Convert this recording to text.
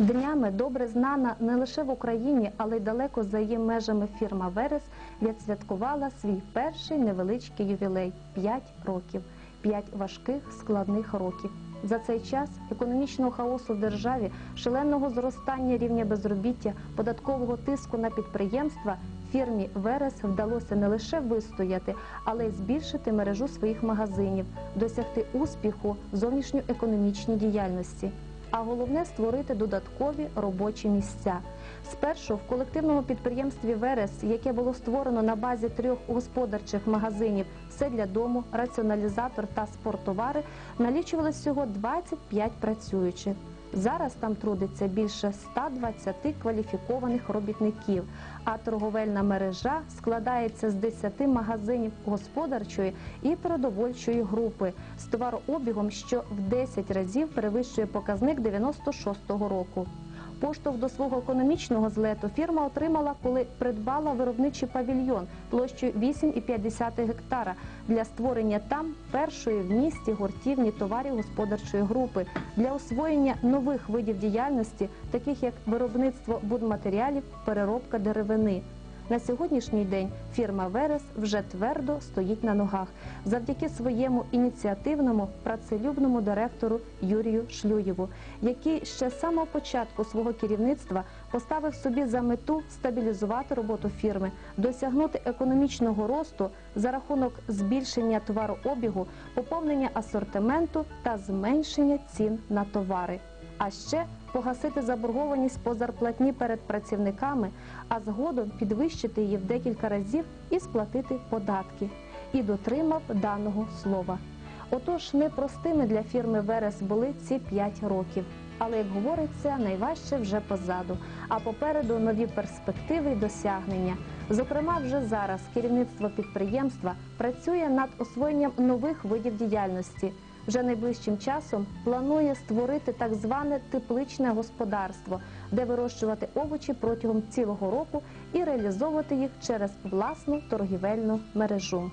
Днями добре знана не лише в Україні, але й далеко за її межами фірма Верес відсвяткувала свій перший невеличкий ювілей 5 років, 5 важких складних років. За цей час економічного хаосу в державі, шаленого зростання рівня безробіття, податкового тиску на підприємства фірмі Верес вдалося не лише вистояти, але й збільшити мережу своїх магазинів, досягти успіху в зовнішньоекономічній діяльності а головне створити додаткові робочі місця. Спершу в колективному підприємстві Верес, яке було створено на базі трьох господарчих магазинів все для дому, раціоналізатор та спорттовари, налічувалось всього 25 працюючих. Зараз там трудиться більше 120 кваліфікованих робітників, а торговельна мережа складається з 10 магазинів господарчої і продовольчої групи з товарообігом, що в 10 разів перевищує показник 96-го року. Поштовх до свого економічного злету фірма отримала, коли придбала виробничий павільйон площею 8,5 гектара для створення там першої в місті гуртівні товарів господарчої групи для освоєння нових видів діяльності, таких як виробництво будматеріалів, переробка деревини. На сьогоднішній день фірма Верес вже твердо стоїть на ногах завдяки своєму ініціативному працелюбному директору Юрію Шлюєву, який ще з самого початку свого керівництва поставив собі за мету стабілізувати роботу фірми, досягнути економічного росту за рахунок збільшення товарообігу, поповнення асортименту та зменшення цін на товари. А ще погасити заборгованість по зарплатні перед працівниками, а згодом підвищити її в декілька разів і сплатити податки. І дотримав даного слова. Отож, непростими для фірми Верес були ці 5 років. Але, як говориться, найважче вже позаду, а попереду нові перспективи й досягнення. Зокрема, вже зараз керівництво підприємства працює над освоєнням нових видів діяльності. Вже найближчим часом планує створити так зване тепличне господарство, де вирощувати овочі протягом цілого року і реалізовувати їх через власну торгівельну мережу.